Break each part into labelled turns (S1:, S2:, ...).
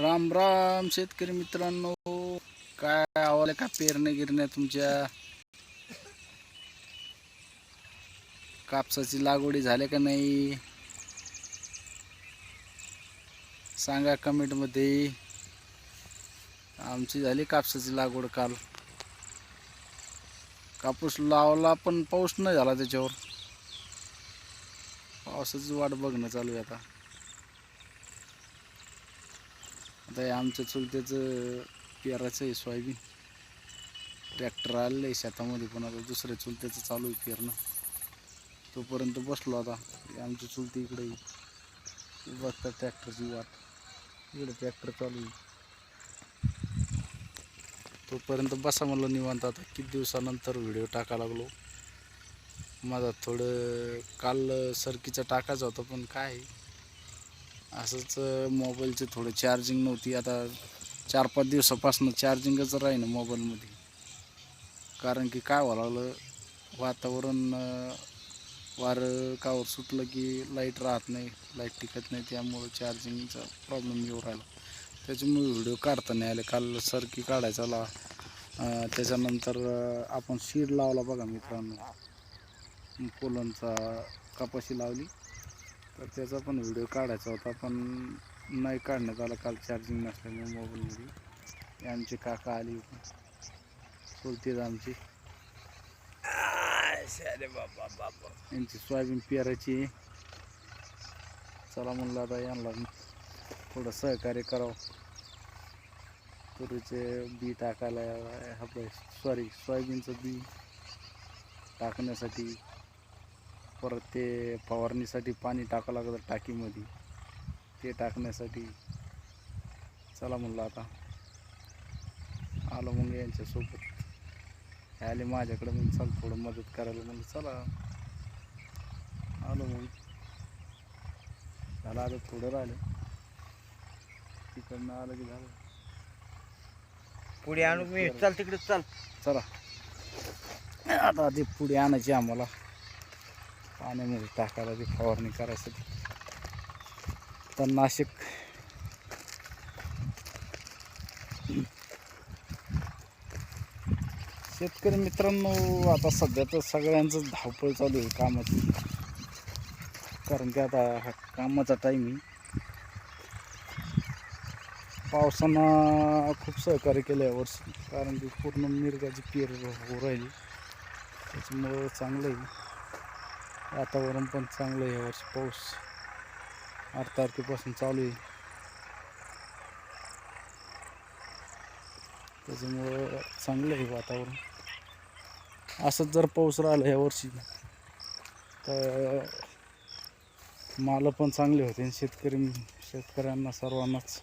S1: राम राम शेतकरी मित्रांनो. काय आवाले का पेरण्या गिरण्या तुमच्या? कापसाची लागवडी झाल्या का नाही? सांगा कमेंटमध्ये आमची झाली कापसाची लागवड काल. कापूस लावला पण पाऊस नाही झाला त्याच्यावर. पावसाची वाट बघणं चालू आहे आता. आता हे आमच्या चुलत्याचं पेरायचं आहे सोयाबीन. ट्रॅक्टर आलेलं आहे शेतामध्ये पण आता दुसऱ्या चुलत्याचं चालू आहे पेरणं. तोपर्यंत बसलो आता आमची चुलती इकडे बसतात बघतात ट्रॅक्टरची वाट. इकडे ट्रॅक्टर चालू आहे. तोपर्यंत बसा म्हणलं निवांत आता. किती दिवसानंतर व्हिडिओ टाका लागलो. माझा थोडं काल सरकीचं टाकायचं होतं पण काय आहे, असंच मोबाईलचे थोडं चार्जिंग नव्हती. आता चार पाच दिवसापासून चार्जिंगच राहीना मोबाईलमध्ये. कारण की काय व्हायला लागलं वातावरण वारं कावर सुटलं की लाइट राहत नाही लाइट टिकत नाही त्यामुळं चार्जिंगचा प्रॉब्लेम येऊ राहिला. त्याच्यामुळे व्हिडिओ काढता नाही आले. काल सरकी काढायचा ला त्याच्यानंतर आपण शीड लावला बघा मित्रांनो. कोलनचा कपाशी लावली. तर त्याचा पण व्हिडिओ काढायचा होता पण नाही काढण्यात आला. काल चार्जिंग नसल्यामुळे मोबाईलमध्ये हे आमचे काका आली चुलतीच आमची. यांची सोयाबीन पेरायची चला म्हणलं आता यांना थोडं सहकार्य करावं. तुरीचे बी टाकायला आपलं सॉरी सोयाबीनचं बी टाकण्यासाठी परत ते फवारणीसाठी पाणी टाकावं लागतं टाकीमध्ये. ते टाकण्यासाठी. चला म्हणलं आता. आलो मग यांच्यासोबत. आले माझ्याकडे मग चल थोडं मदत करायला म्हणलं चला. आलो मग. झालं आता थोडं राहिलं. तिकडनं आलं की झालं.
S2: पुढे आणू मी. चल. तिकडे चल.
S1: चला. आता ती पुढे आणायची आम्हाला. पाण्यामध्ये टाकायला ती फवारणी करायसाठी तर नाशिक. शेतकरी मित्रांनो आता सध्या तर सगळ्यांचं धावपळ चालू आहे कामाची. कारण की आता हा कामाचा टाईम आहे. पावसानं खूप सहकार्य केलं यावर्षी कारण की पूर्ण मिरगाची पेर हो राहिली. त्याच्यामुळं चांगलं आहे. वातावरण पण चांगलं आहे यावर्षी पाऊस. आठ तारखेपासून चालू आहे. त्याच्यामुळं चांगलं आहे वातावरण. असंच जर पाऊस राहिला यावर्षी तर मालं पण चांगले होते आणि शेतकरी शेतकऱ्यांना सर्वांनाच.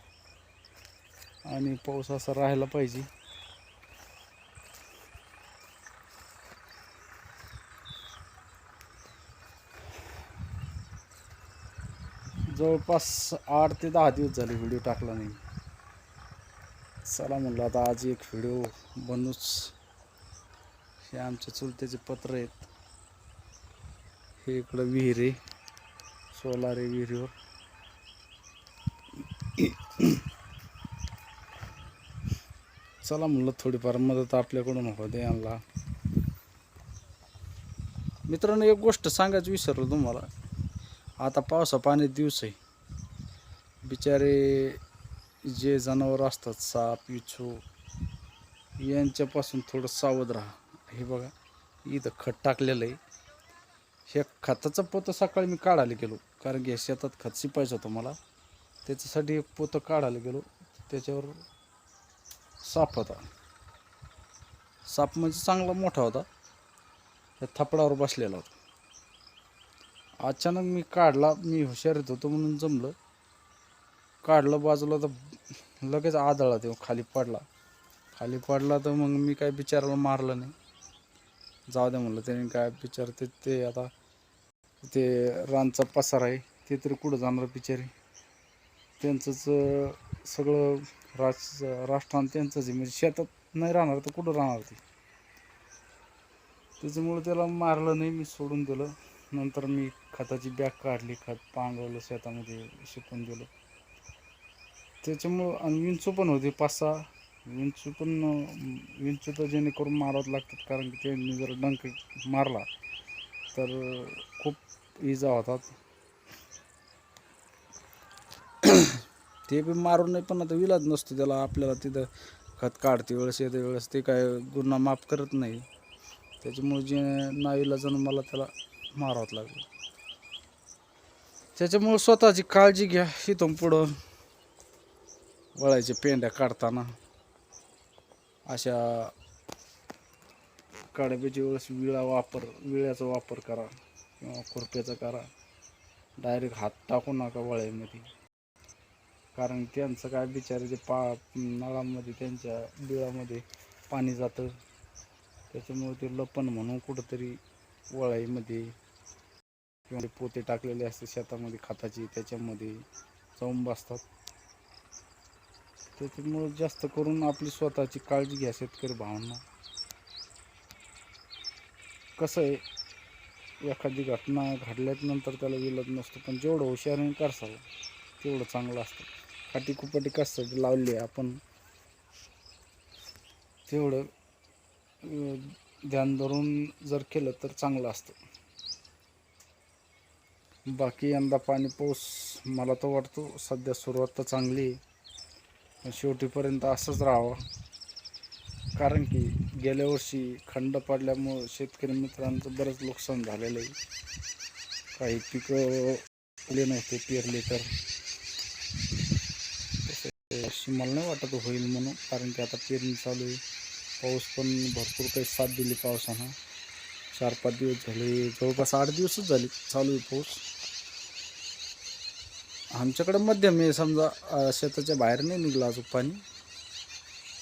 S1: आणि पाऊस असा राहायला पाहिजे. जवळपास आठ ते दहा दिवस झाले व्हिडिओ टाकला नाही. चला म्हणलं आता आज एक व्हिडिओ बनूच. हे आमच्या चुलत्याचे पत्र आहेत. हे इकडं विहीर आहे. सोलार आहे विहिरीवर. चला म्हणलं थोडीफार मदत आपल्याकडून होते यांना. मित्रांनो एक गोष्ट सांगायचं विसरलो तुम्हाला. आता पावसा पाणी दिवस आहे. बिचारे जे जनावर असतात साप विछू यांच्यापासून थोडं सावध राहा. हे बघा इथं खत टाकलेलं आहे. हे खताचं पोतं सकाळी मी काढायला गेलो कारण की शेतात खत शिपायचं होतं मला. त्याच्यासाठी एक पोतं काढायला गेलो. त्याच्यावर साप होता. साप म्हणजे चांगला मोठा होता. त्या थपडावर बसलेला होता. अचानक मी काढला मी हुशारीत होतो म्हणून जमलं. काढलं बाजूला तर लगेच आदळला तो खाली पडला. खाली पडला तर मग मी काय बिचाराला मारलं नाही. जाऊ दे म्हणलं त्याने काय बिचार ते ते आता ते रानचा पसार आहे ते तरी कुठं जाणार बिचारी? त्यांचंच सगळं राज राष्ट्रान त्यांचंच आहे. म्हणजे शेतात नाही राहणार तर कुठं राहणार ते? त्याच्यामुळे त्याला मारलं नाही मी सोडून दिलं. नंतर मी खताची बॅग काढली खत पांगवलं शेतामध्ये शिकून दिलं त्याच्यामुळं आणि विंचू पण होते पाच सहा. विंचू पण विंचू तर जेणेकरून मारावं लागतात कारण की त्यांनी जर डंक मारला तर खूप इजा होतात. ते बी मारून नाही पण आता विलाज नसतो त्याला आपल्याला तिथं खत काढते वेळेस येते वेळेस ते काय गुन्हा माफ करत नाही. त्याच्यामुळे जे नाईलाजानं मला त्याला मारावं लागलं. त्याच्यामुळं स्वतःची काळजी घ्या इथून पुढं. वळायच्या पेंड्या काढताना. अशा काढब्याच्या वेळेस विळा वापर विळ्याचा वापर करा किंवा खुरप्याचा करा. डायरेक्ट हात टाकू नका वळ्यामध्ये. कारण त्यांचं काय बिचारे जे पा नळामध्ये त्यांच्या बिळामध्ये पाणी जातं. त्याच्यामुळे ते लपण म्हणून कुठंतरी वळाईमध्ये किंवा ते पोते टाकलेले असते शेतामध्ये खताची त्याच्यामध्ये जाऊन बसतात. त्याच्यामुळे जास्त करून आपली स्वतःची काळजी घ्या शेतकरी भावांना. कसं आहे एखादी घटना घडल्यात नंतर त्याला विलत नसतो पण जेवढं हुशारीने करसाल तेवढं चांगलं असतं. काटी कुपाटी कशासाठी लावली आहे आपण तेवढं ध्यान धरून जर केलं तर चांगलं असतं. बाकी यंदा पाणी पाऊस मला तर वाटतो सध्या सुरुवात तर चांगली आहे. शेवटीपर्यंत असंच राहावं. कारण की गेल्या वर्षी खंड पडल्यामुळं शेतकरी मित्रांचं बरंच नुकसान झालेलं आहे. काही पिकं आले नव्हते पेरले तर. तसं वर्षी मला नाही वाटत होईल म्हणून कारण की आता पेरणी चालू आहे. पाऊस पण भरपूर काही साथ दिली पावसानं. चार पाच दिवस झाले जवळपास आठ दिवसच झाले चालू आहे पाऊस. आमच्याकडं मध्यम आहे. समजा शेताच्या बाहेर नाही निघला अजून पाणी.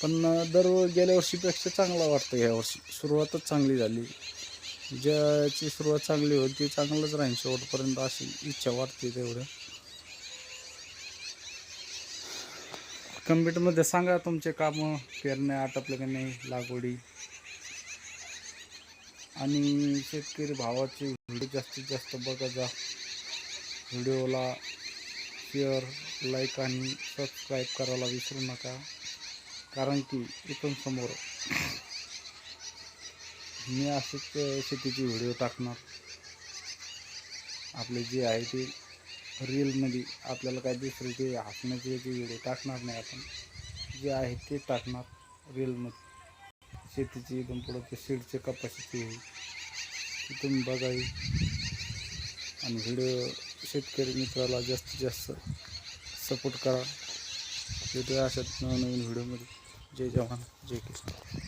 S1: पण दर गेल्या वर्षीपेक्षा चांगला वाटतं ह्या वर्षी. सुरुवातच चांगली झाली. ज्याची सुरुवात चांगली होती ती चांगलंच राहील शेवटपर्यंत अशी इच्छा वाटते तेवढं. कम्प्युटरमध्ये सांगा तुमचे कामं पेरण्या आटपले का नाही लागवडी. आणि शेतकरी भावाचे व्हिडिओ जास्तीत जास्त बघा जा. व्हिडिओला शेअर लाईक आणि सबस्क्राईब करायला विसरू नका. कारण की इथून समोर मी असेच शेतीचे व्हिडिओ टाकणार. आपले जे आहे ते रीलमध्ये आपल्याला काय दुसरे ते हसण्याचे ते व्हिडिओ टाकणार नाही आपण. जे आहे ते टाकणार रीलमध्ये. शेतीची इथून पुढं ते सीडचे कपाशीचे होईल तिथून बघावी आणि व्हिडिओ शेतकरी मित्राला जास्तीत जास्त सपोर्ट करा. भेटूया अशात नवनवीन व्हिडिओमध्ये जय जवान. जय किसान.